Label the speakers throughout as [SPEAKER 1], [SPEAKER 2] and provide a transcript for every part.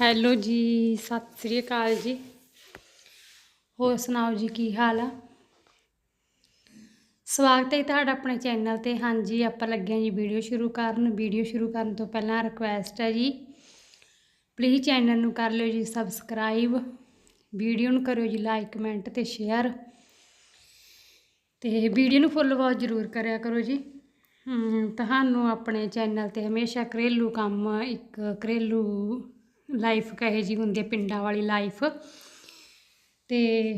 [SPEAKER 1] Hello ਜੀ, ਸਤਿ ਸ੍ਰੀ ਅਕਾਲ ਜੀ। ਹੋਰ ਸੁਣਾਓ ਜੀ, ਕੀ ਹਾਲ ਆ? ਸਵਾਗਤ ਹੈ ਤੁਹਾਡਾ ਆਪਣੇ ਚੈਨਲ ਤੇ। ਹਾਂਜੀ, ਆਪਾਂ ਲੱਗੇ ਹਾਂ ਜੀ ਵੀਡੀਓ ਸ਼ੁਰੂ ਕਰਨ। ਵੀਡੀਓ ਸ਼ੁਰੂ ਕਰਨ ਤੋਂ ਪਹਿਲਾਂ ਰਿਕੁਐਸਟ ਹੈ ਜੀ ਪਲੀਜ਼ ਚੈਨਲ ਨੂੰ ਕਰ ਲਿਓ ਜੀ ਸਬਸਕ੍ਰਾਈਬ ਵੀਡੀਓ ਨੂੰ ਕਰਿਓ ਜੀ ਲਾਈਕ ਕਮੈਂਟ ਤੇ ਸ਼ੇਅਰ ਤੇ ਵੀਡੀਓ ਨੂੰ ਫੁੱਲ ਵਾਚ ਜ਼ਰੂਰ ਕਰਿਆ ਕਰੋ ਜੀ। ਤੁਹਾਨੂੰ ਆਪਣੇ ਚੈਨਲ ਤੇ ਹਮੇਸ਼ਾ ਘਰੇਲੂ ਕੰਮ, ਇੱਕ ਘਰੇਲੂ ਲਾਈਫ ਕਹੇ ਜੀ ਹੁੰਦੀ ਹੈ ਪਿੰਡਾਂ ਵਾਲੀ ਲਾਈਫ। ਤੇ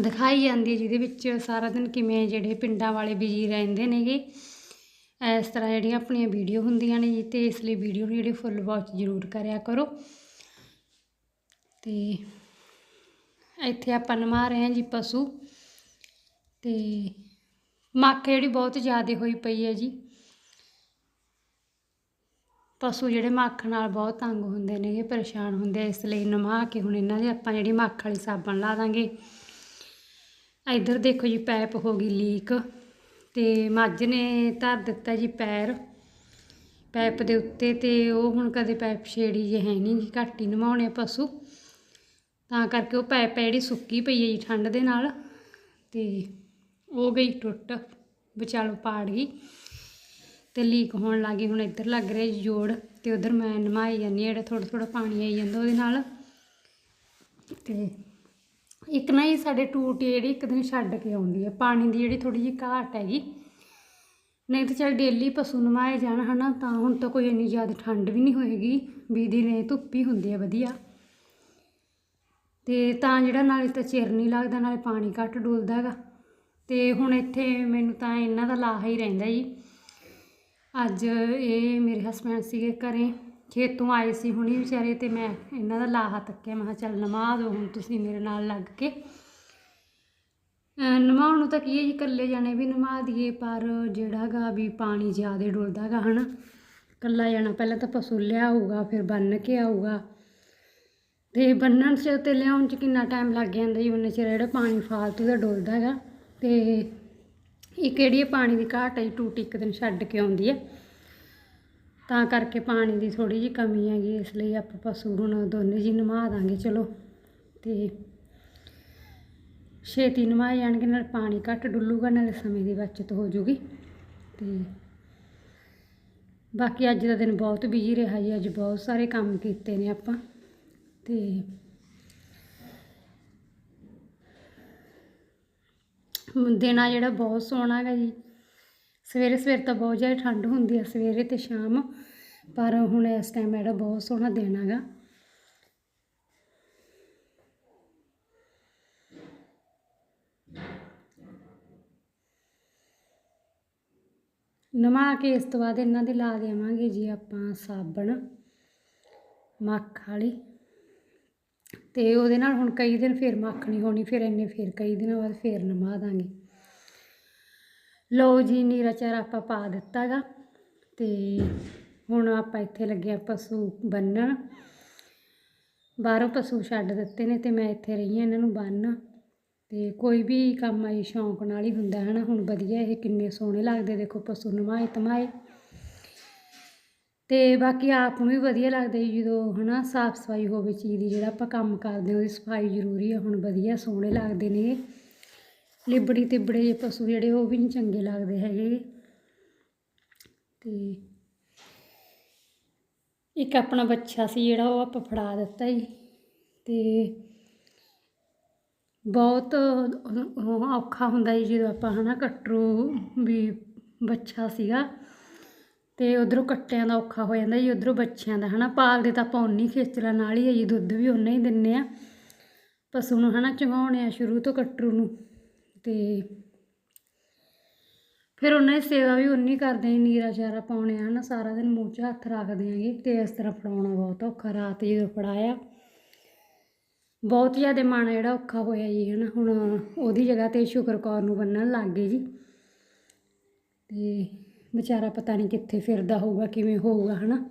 [SPEAKER 1] ਦਿਖਾਈ ਜਾਂਦੀ ਹੈ ਜਿਹਦੇ ਵਿੱਚ ਸਾਰਾ ਦਿਨ ਕਿਵੇਂ ਜਿਹੜੇ ਪਿੰਡਾਂ ਵਾਲੇ ਬਿਜ਼ੀ ਰਹਿੰਦੇ ਨੇਗੇ ਇਸ ਤਰ੍ਹਾਂ ਜਿਹੜੀਆਂ ਆਪਣੀਆਂ ਵੀਡੀਓ ਹੁੰਦੀਆਂ ਨੇ ਜੀ, ਤੇ ਇਸ ਲਈ ਵੀਡੀਓ ਨੂੰ ਜਿਹੜੀ ਫੁੱਲ ਵਾਚ ਜ਼ਰੂਰ ਕਰਿਆ ਕਰੋ। ਤੇ ਇੱਥੇ ਆਪਾਂ ਨਮਾ ਰਹੇ ਹਾਂ ਜੀ ਪਸ਼ੂ। ਤੇ ਮੱਖ ਜਿਹੜੀ ਬਹੁਤ ਜ਼ਿਆਦਾ ਹੋਈ ਪਈ ਹੈ ਜੀ। ਪਸ਼ੂ ਜਿਹੜੇ ਮੱਖ ਨਾਲ ਬਹੁਤ ਤੰਗ ਹੁੰਦੇ ਨੇਗੇ ਪਰੇਸ਼ਾਨ ਹੁੰਦੇ ਆ, ਇਸ ਲਈ ਨਮਾ ਕੇ ਹੁਣ ਇਹਨਾਂ ਦੇ ਆਪਾਂ ਜਿਹੜੀ ਮੱਖ ਵਾਲੀ ਸਾਬਣ ਲਾ ਦਾਂਗੇ। ਇੱਧਰ ਦੇਖੋ ਜੀ ਪੈਪ ਹੋ ਗਈ ਲੀਕ ਤੇ ਮੱਝ ਨੇ ਧਰ ਦਿੱਤਾ ਜੀ ਪੈਰ। ਪੈਪ ਦੇ ਉੱਤੇ ਤੇ ਉਹ ਹੁਣ ਕਦੇ ਪੈਪ ਛੇੜੀ ਜੇ ਹੈ ਨਹੀਂ ਜੀ ਘੱਟ ਹੀ ਨਮਾਉਣੇ ਪਸ਼ੂ। ਤਾਂ ਕਰਕੇ ਉਹ ਪੈਪ ਹੈ ਜਿਹੜੀ ਸੁੱਕੀ ਪਈ ਹੈ ਜੀ ਠੰਡ ਦੇ ਨਾਲ ਤੇ ਉਹ ਗਈ ਟੁੱਟ ਵਿਚਾਲੋ ਪਾੜ ਗਈ। ਤੇ ਲੀਕ ਹੋਣ ਲੱਗੀ ਹੁਣ ਇੱਧਰ ਲੱਗ ਰਿਹਾ ਜੀ ਜੋੜ ਤੇ ਉਧਰ ਮੈਂ ਨਮਾਈ ਜਾਂਦੀ ਹਾਂ, ਜਿਹੜਾ ਥੋੜਾ ਥੋੜਾ ਪਾਣੀ ਆਈ ਜਾਂਦਾ ਉਹਦੇ ਨਾਲ। ਤੇ ਇੱਕ ਨਾ ਹੀ ਸਾਡੇ ਟੂਟੀ ਜਿਹੜੀ, ਇੱਕ ਦਿਨ ਛੱਡ ਕੇ ਆਉਂਦੀ ਹੈ ਪਾਣੀ ਦੀ ਜਿਹੜੀ ਥੋੜੀ ਜਿਹੀ ਘਾਟ ਹੈਗੀ। ਨਹੀਂ ਤਾਂ ਚੱਲ ਡੇਲੀ ਪਸ਼ੂ ਨਮਾਏ ਜਾਣ ਹਨਾ, ਤਾਂ ਹੁਣ ਤਾਂ ਕੋਈ ਇੰਨੀ ਜ਼ਿਆਦਾ ਠੰਡ ਵੀ ਨਹੀਂ ਹੋਏਗੀ, ਵੀ ਦਿਨੇ ਧੁੱਪ ਹੀ ਹੁੰਦੀ ਹੈ ਵਧੀਆ। ਤੇ ਤਾਂ ਜਿਹੜਾ ਨਾਲੇ ਤਾਂ ਚਿਰ ਨਹੀਂ ਲੱਗਦਾ, ਨਾਲੇ ਪਾਣੀ ਘੱਟ ਡੁੱਲਦਾ ਹੈਗਾ। ਤੇ ਹੁਣ ਇੱਥੇ ਮੈਨੂੰ ਤਾਂ ਇਹਨਾਂ ਦਾ ਲਾਹਾ ਹੀ ਰਹਿੰਦਾ ਜੀ। ਅੱਜ ਇਹ ਮੇਰੇ ਹਸਬੈਂਡ ਸੀਗੇ ਘਰੇ, ਖੇਤੋਂ ਆਏ ਸੀ ਹੁਣੀ ਵਿਚਾਰੇ ਤੇ ਮੈਂ ਇਹਨਾਂ ਦਾ ਲਾਹਾ ਤੱਕਿਆ, ਮੈਂ ਕਿਹਾ ਚੱਲ ਨਵਾ ਦਿਓ ਹੁਣ ਤੁਸੀਂ ਮੇਰੇ ਨਾਲ ਲੱਗ ਕੇ। ਨਵਾਉਣ ਨੂੰ ਤਾਂ ਕੀ ਹੈ ਜੀ ਇਕੱਲੇ ਜਾਣੇ ਵੀ ਨਵਾ ਦਈਏ, ਪਰ ਜਿਹੜਾ ਗਾ ਵੀ ਪਾਣੀ ਜ਼ਿਆਦਾ ਡੁੱਲਦਾ ਗਾ ਹਨਾ, ਇਕੱਲਾ ਜਾਣਾ ਪਹਿਲਾਂ ਤਾਂ ਪਸ਼ੂ ਲਿਆਊਗਾ, ਫਿਰ ਬੰਨ ਕੇ ਆਊਗਾ। ਤੇ ਬੰਨਣ 'ਚ ਤੇ ਲਿਆਉਣ 'ਚ ਕਿੰਨਾ ਟਾਈਮ ਲੱਗ ਜਾਂਦਾ ਜੀ ਉਹਨੇ ਚਿਰ ਜਿਹੜਾ ਪਾਣੀ ਫਾਲਤੂ ਦਾ ਡੁੱਲਦਾ ਹੈਗਾ ਤੇ ਇਹ ਕਿਹੜੀ ਹੈ ਪਾਣੀ ਦੀ ਘਾਟ ਹੈ ਜੀ, ਟੂਟੀ ਇੱਕ ਦਿਨ ਛੱਡ ਕੇ ਆਉਂਦੀ ਹੈ ਤਾਂ ਕਰਕੇ ਪਾਣੀ ਦੀ ਥੋੜੀ ਜਿਹੀ ਕਮੀ ਹੈਗੀ ਇਸ ਲਈ ਆਪਾਂ ਪਸ਼ੂ ਹੁਣ ਦੋਨੇ ਜੀ ਨਵਾ ਦਾਂਗੇ ਚਲੋ। ਤੇ ਛੇਤੀ ਨਮਾਏ ਜਾਣਗੇ ਨਾਲ ਪਾਣੀ ਘੱਟ ਡੁੱਲੂਗਾ ਨਾਲੇ ਸਮੇਂ ਦੀ ਬਚਤ ਹੋ ਜੂਗੀ। ਤੇ ਬਾਕੀ ਅੱਜ ਦਾ ਦਿਨ ਬਹੁਤ ਬਿਜ਼ੀ ਰਿਹਾ ਜੀ ਅੱਜ ਬਹੁਤ ਸਾਰੇ ਕੰਮ ਕੀਤੇ ਨੇ ਆਪਾਂ। ਤੇ ਦਿਨ ਆ ਜਿਹੜਾ ਬਹੁਤ ਸੋਹਣਾ ਹੈਗਾ ਜੀ। ਸਵੇਰੇ ਸਵੇਰ ਤਾਂ ਬਹੁਤ ਜ਼ਿਆਦਾ ਠੰਡ ਹੁੰਦੀ ਆ, ਸਵੇਰੇ ਤੇ ਸ਼ਾਮ। ਪਰ ਹੁਣ ਇਸ ਟਾਈਮ ਜਿਹੜਾ ਬਹੁਤ ਸੋਹਣਾ ਦਿਨ ਹੈਗਾ। ਨਮਾ ਕੇ ਇਸ ਤੋਂ ਬਾਅਦ ਇਹਨਾਂ ਦੇ ਲਾ ਦੇਵਾਂਗੇ ਜੀ ਆਪਾਂ ਸਾਬਣ, ਮੱਖ ਵਾਲੀ। ਤੇ ਉਹਦੇ ਨਾਲ ਹੁਣ ਕਈ ਦਿਨ ਫਿਰ ਮੱਖਣੀ ਹੋਣੀ, ਫਿਰ ਇੰਨੇ ਫਿਰ ਕਈ ਦਿਨਾਂ ਬਾਅਦ ਫਿਰ ਨਮਾ ਦਾਂਗੇ। ਲਓ ਜੀ, ਨੀਰਾ ਚਾਰਾ ਆਪਾਂ ਪਾ ਦਿੱਤਾ ਗਾ ਤੇ ਹੁਣ ਆਪਾਂ ਇੱਥੇ ਲੱਗੇ ਆ ਪਸ਼ੂ ਬੰਨਣ। ਬਾਹਰੋਂ ਪਸ਼ੂ ਛੱਡ ਦਿੱਤੇ ਨੇ ਤੇ ਮੈਂ ਇੱਥੇ ਰਹੀ ਹਾਂ ਇਹਨਾਂ ਨੂੰ ਬੰਨ ਤੇ ਕੋਈ ਵੀ ਕੰਮ ਆਈ ਸ਼ੌਂਕ ਨਾਲ ਹੀ ਹੁੰਦਾ ਹੈ ਨਾ, ਹੁਣ ਵਧੀਆ ਇਹ ਕਿੰਨੇ ਸੋਹਣੇ ਲੱਗਦੇ, ਦੇਖੋ ਪਸ਼ੂ ਨਮਾਏ ਤਮਾਏ ਅਤੇ ਬਾਕੀ ਆਪ ਨੂੰ ਵੀ ਵਧੀਆ ਲੱਗਦਾ ਜੀ ਜਦੋਂ ਹੈ ਨਾ ਸਾਫ਼ ਸਫ਼ਾਈ ਹੋਵੇ ਚੀਜ਼ ਦੀ, ਜਿਹੜਾ ਆਪਾਂ ਕੰਮ ਕਰਦੇ ਉਹਦੀ ਸਫ਼ਾਈ ਜ਼ਰੂਰੀ ਆ, ਹੁਣ ਵਧੀਆ ਸੋਹਣੇ ਲੱਗਦੇ ਨੇ। ਲਿਬੜੀ ਤਿਬੜੇ ਜਿਹੇ ਪਸ਼ੂ ਜਿਹੜੇ, ਉਹ ਵੀ ਨਹੀਂ ਚੰਗੇ ਲੱਗਦੇ ਹੈਗੇ। ਅਤੇ ਇੱਕ ਆਪਣਾ ਬੱਚਾ ਸੀ ਜਿਹੜਾ, ਉਹ ਆਪਾਂ ਫੜਾ ਦਿੱਤਾ ਜੀ। ਅਤੇ ਬਹੁਤ ਔਖਾ ਹੁੰਦਾ ਜੀ ਜਦੋਂ ਆਪਾਂ ਹਨਾ ਕਟਰੂ ਵੀ ਬੱਚਾ ਸੀਗਾ। ਤੇ ਉਧਰੋਂ ਕੱਟਿਆਂ ਦਾ ਔਖਾ ਹੋ ਜਾਂਦਾ ਜੀ, ਉਧਰੋਂ ਬੱਚਿਆਂ ਦਾ, ਹਨਾ? ਪਾਲਦੇ ਤਾਂ ਆਪਾਂ ਉਨੀ ਖੇਚਲਾ ਨਾਲ ਹੀ ਹੈ ਜੀ ਦੁੱਧ ਵੀ ਉਨਾ ਹੀ ਦਿੰਨੇ ਆ। ਪਸ਼ੂ ਨੂੰ, ਹਨਾ? ਚਗਾਉਣੇ ਆ ਸ਼ੁਰੂ ਤੋਂ ਕਟਰੂ ਨੂੰ। ਤੇ ਫਿਰ ਉਹਨਾਂ ਦੀ ਸੇਵਾ ਵੀ ਉਨੀ ਕਰਦੇ ਆ, ਨੀਰਾ ਚਾਰਾ ਪਾਉਣੇ ਆ, ਹਨਾ? ਸਾਰਾ ਦਿਨ ਮੂੰਹ 'ਚ ਹੱਥ ਰੱਖਦੇ ਆਂਗੇ ਤੇ ਇਸ ਤਰ੍ਹਾਂ ਫੜਾਉਣਾ ਬਹੁਤ ਔਖਾ। ਰਾਤ ਜਦੋਂ ਫੜਾਇਆ, ਬਹੁਤ ਜ਼ਿਆਦਾ ਮਨ ਜਿਹੜਾ ਔਖਾ ਹੋਇਆ ਜੀ, ਹਨਾ? ਹੁਣ ਉਹਦੀ ਜਗ੍ਹਾ ਤੇ ਸ਼ੁਕਰ ਕੌਰ ਨੂੰ ਬੰਨਣ ਲੱਗ ਗਏ ਜੀ। ਤੇ ਵਿਚਾਰਾ ਪਤਾ ਨਹੀਂ ਕਿੱਥੇ ਫਿਰਦਾ ਹੋਊਗਾ, ਕਿਵੇਂ ਹੋਊਗਾ, ਹਨਾ?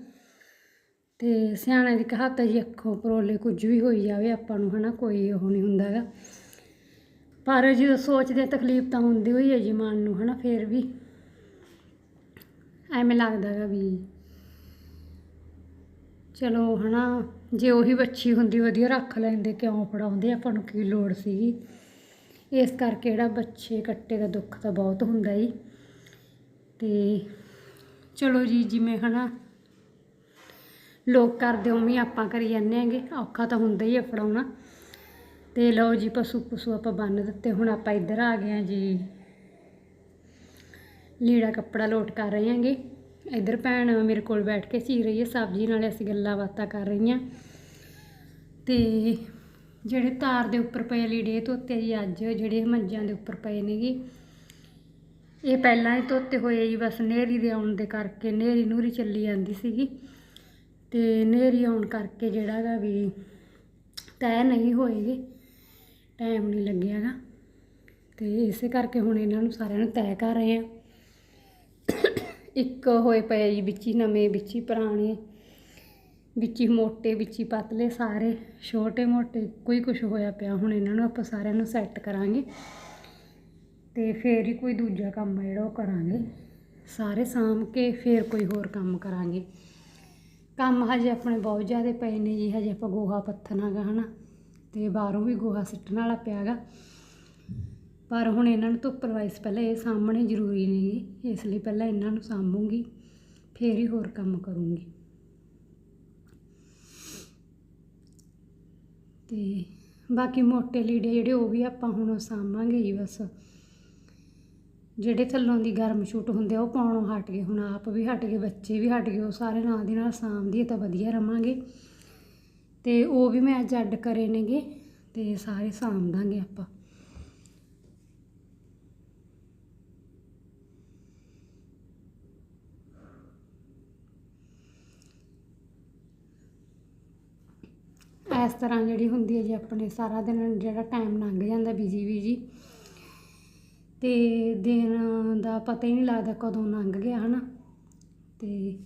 [SPEAKER 1] ਤੇ ਸਿਆਣਿਆਂ ਦੀ ਕਹਾਵਤ ਹੈ ਜੀ, ਅੱਖੋਂ ਪਰੋਲੇ ਕੁਝ ਵੀ ਹੋਈ ਜਾਵੇ ਆਪਾਂ ਨੂੰ, ਹਨਾ? ਕੋਈ ਉਹ ਨਹੀਂ ਹੁੰਦਾ ਹੈਗਾ। ਪਰ ਜਦੋਂ ਸੋਚਦੇ ਤਕਲੀਫ ਤਾਂ ਹੁੰਦੀ ਹੋਈ ਹੈ ਜੀ ਮਨ ਨੂੰ, ਹਨਾ? ਫੇਰ ਵੀ ਐਵੇਂ ਲੱਗਦਾ ਹੈਗਾ ਵੀ ਚਲੋ, ਹਨਾ? ਜੇ ਉਹੀ ਬੱਚੀ ਹੁੰਦੀ, ਵਧੀਆ ਰੱਖ ਲੈਂਦੇ, ਕਿਉਂ ਫੜਾਉਂਦੇ? ਆਪਾਂ ਨੂੰ ਕੀ ਲੋੜ ਸੀਗੀ? ਇਸ ਕਰਕੇ ਜਿਹੜਾ ਬੱਚੇ ਕੱਟੇ ਦਾ ਦੁੱਖ ਤਾਂ ਬਹੁਤ ਹੁੰਦਾ ਜੀ। ਤੇ ਚਲੋ ਜੀ, ਜਿਵੇਂ ਹਨਾ, ਲੋਕ ਕਰਦੇ ਉਵੇਂ ਆਪਾਂ ਕਰੀ ਜਾਂਦੇ ਆਂਗੇ ਔਖਾ ਤਾਂ ਹੁੰਦਾ ਹੀ ਆ ਫੜਾਉਣਾ। ਤੇ ਲਓ ਜੀ, ਪਸ਼ੂ ਪਸ਼ੂ ਆਪਾਂ ਬੰਨ ਦਿੱਤੇ। ਹੁਣ ਆਪਾਂ ਇੱਧਰ ਆ ਗਏ ਆ ਜੀ। ਲੀੜਾ ਕੱਪੜਾ ਲੋਟ ਕਰ ਰਹੇ ਹਾਂਗੇ। ਇੱਧਰ ਭੈਣ ਮੇਰੇ ਕੋਲ ਬੈਠ ਕੇ ਸੀ ਰਹੀ ਹੈ ਸਬਜ਼ੀ, ਨਾਲ ਅਸੀਂ ਗੱਲਾਂ ਬਾਤਾਂ ਕਰ ਰਹੀਆਂ। ਤੇ ਜਿਹੜੇ ਤਾਰ ਦੇ ਉੱਪਰ ਪਏ ਲੀੜੇ ਧੋਤੇ ਜੀ ਅੱਜ, ਜਿਹੜੇ ਮੰਜਾਂ ਦੇ ਉੱਪਰ ਪਏ ਨੇਗੇ। ਇਹ ਪਹਿਲਾਂ ਹੀ ਧੋਤੇ ਹੋਏ ਜੀ ਬਸ ਨੇਰੀ ਦੇ ਆਉਣ ਦੇ ਕਰਕੇ ਨੇਰੀ ਨੂਰੀ ਚੱਲੀ ਜਾਂਦੀ ਸੀਗੀ। ਤੇ ਨੇਰੀ ਆਉਣ ਕਰਕੇ ਜਿਹੜਾ ਗਾ ਵੀ ਤੈਅ ਨਹੀਂ ਹੋਏਗੇ, ਟਾਈਮ ਨਹੀਂ ਲੱਗਿਆਗਾ ਤੇ ਇਸੇ ਕਰਕੇ ਹੁਣ ਇਹਨਾਂ ਨੂੰ ਸਾਰਿਆਂ ਨੂੰ ਤੈਅ ਕਰ ਰਹੇ ਆ ਇੱਕ ਹੋਏ ਪਏ ਜੀ ਵਿੱਚ ਹੀ ਨਵੇਂ, ਵਿੱਚ ਹੀ ਪੁਰਾਣੇ, ਵਿੱਚ ਹੀ ਮੋਟੇ, ਵਿੱਚ ਹੀ ਪਤਲੇ ਸਾਰੇ, ਛੋਟੇ ਮੋਟੇ ਕੋਈ ਕੁਝ ਹੋਇਆ ਪਿਆ, ਹੁਣ ਇਹਨਾਂ ਨੂੰ ਆਪਾਂ ਸਾਰਿਆਂ ਨੂੰ ਸੈੱਟ ਕਰਾਂਗੇ। ਤੇ ਫੇਰ ਹੀ ਕੋਈ ਦੂਜਾ ਕੰਮ ਆ ਜਿਹੜਾ ਉਹ ਕਰਾਂਗੇ। ਸਾਰੇ ਸਾਂਭ ਕੇ ਫੇਰ ਕੋਈ ਹੋਰ ਕੰਮ ਕਰਾਂਗੇ। ਕੰਮ ਹਜੇ ਆਪਣੇ ਬਹੁਤ ਜ਼ਿਆਦਾ ਪਏ ਨੇ ਜੀ, ਹਜੇ ਆਪਾਂ ਗੋਹਾ ਪੱਥਣਾਗਾ ਹਨਾ, ਤੇ ਬਾਹਰੋਂ ਵੀ ਗੋਹਾ ਸਿੱਟਣ ਵਾਲਾ ਪਿਆਗਾ ਪਰ ਹੁਣ ਇਹਨਾਂ ਨੂੰ ਧੁੱਪ ਲਵਾਈ ਪਹਿਲਾਂ ਇਹ ਸਾਹਮਣੇ ਜ਼ਰੂਰੀ ਨੇ ਜੀ, ਇਸ ਲਈ ਪਹਿਲਾਂ ਇਹਨਾਂ ਨੂੰ ਸਾਂਭੂੰਗੀ, ਫੇਰ ਹੀ ਹੋਰ ਕੰਮ ਕਰੂੰਗੀ। ਤੇ ਬਾਕੀ ਮੋਟੇ ਲੀੜੇ ਜਿਹੜੇ ਉਹ ਵੀ ਆਪਾਂ ਹੁਣ ਸਾਂਭਾਂਗੇ ਜੀ ਬਸ। ਜਿਹੜੇ ਥੱਲੋਂ ਦੀ ਗਰਮ ਛੂਟ ਹੁੰਦੇ ਆ, ਉਹ ਪਾਉਣੋਂ ਹਟ ਗਏ। ਹੁਣ ਆਪ ਵੀ ਹਟ ਗਏ, ਬੱਚੇ ਵੀ ਹਟ ਗਏ, ਉਹ ਸਾਰੇ ਨਾਲ ਦੀ ਨਾਲ ਸਾਂਭਦੀ ਤਾਂ ਵਧੀਆ ਰਵਾਂਗੇ। ਤੇ ਉਹ ਵੀ ਮੈਂ ਅੱਜ ਅੱਡ ਕਰੇ ਨੇਗੇ ਤੇ ਸਾਰੇ ਸਾਂਭ ਦਾਂਗੇ ਆਪਾਂ। ਇਸ ਤਰ੍ਹਾਂ ਜਿਹੜੀ ਹੁੰਦੀ ਹੈ ਜੀ ਆਪਣੇ ਸਾਰਾ ਦਿਨ ਜਿਹੜਾ ਟਾਈਮ ਲੰਘ ਜਾਂਦਾ ਬਿਜ਼ੀ ਬਿਜ਼ੀ ਤੇ ਦਿਨ ਦਾ ਪਤਾ ਹੀ ਨਹੀਂ ਲੱਗਦਾ ਕਦੋਂ ਲੰਘ ਗਿਆ ਹੈ ਨਾ ਅਤੇ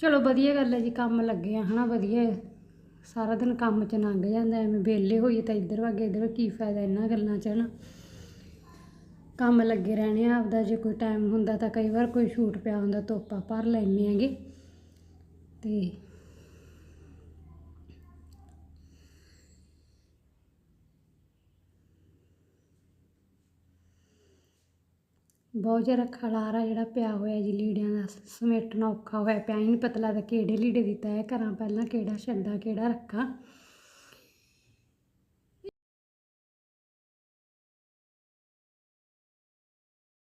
[SPEAKER 1] ਚਲੋ ਵਧੀਆ ਗੱਲ ਹੈ ਜੀ, ਕੰਮ ਲੱਗੇ ਆ ਹੈ ਨਾ ਵਧੀਆ। ਸਾਰਾ ਦਿਨ ਕੰਮ 'ਚ ਲੰਘ ਜਾਂਦਾ, ਐਵੇਂ ਵਿਹਲੇ ਹੋਈਏ ਤਾਂ ਇੱਧਰ ਵਾਗੇ ਇੱਧਰ, ਕੀ ਫਾਇਦਾ ਇਹਨਾਂ ਗੱਲਾਂ 'ਚ ਹੈ ਨਾ ਕੰਮ ਲੱਗੇ ਰਹਿਣੇ ਆ, ਆਪਦਾ ਜੇ ਕੋਈ ਟਾਈਮ ਹੁੰਦਾ ਤਾਂ ਕਈ ਵਾਰ ਕੋਈ ਛੂਟ ਪਿਆ ਹੁੰਦਾ ਤੋਪਾ ਭਰ ਲੈਂਦੇ ਆਂਗੇ ਅਤੇ ਬਹੁਤ ਜ਼ਿਆਦਾ ਖਲਾਰਾ ਜਿਹੜਾ ਪਿਆ ਹੋਇਆ ਜੀ ਲੀੜਿਆਂ ਦਾ ਸਮੇਟਣਾ ਔਖਾ ਹੋਇਆ ਪਿਆ ਹੀ ਨਹੀਂ ਪਤਾ ਲੱਗਦਾ ਕਿਹੜੇ ਲੀੜੇ ਦੀ ਤੈਅ ਕਰਾਂ ਪਹਿਲਾਂ, ਕਿਹੜਾ ਛੱਡਾਂ, ਕਿਹੜਾ ਰੱਖਾਂ।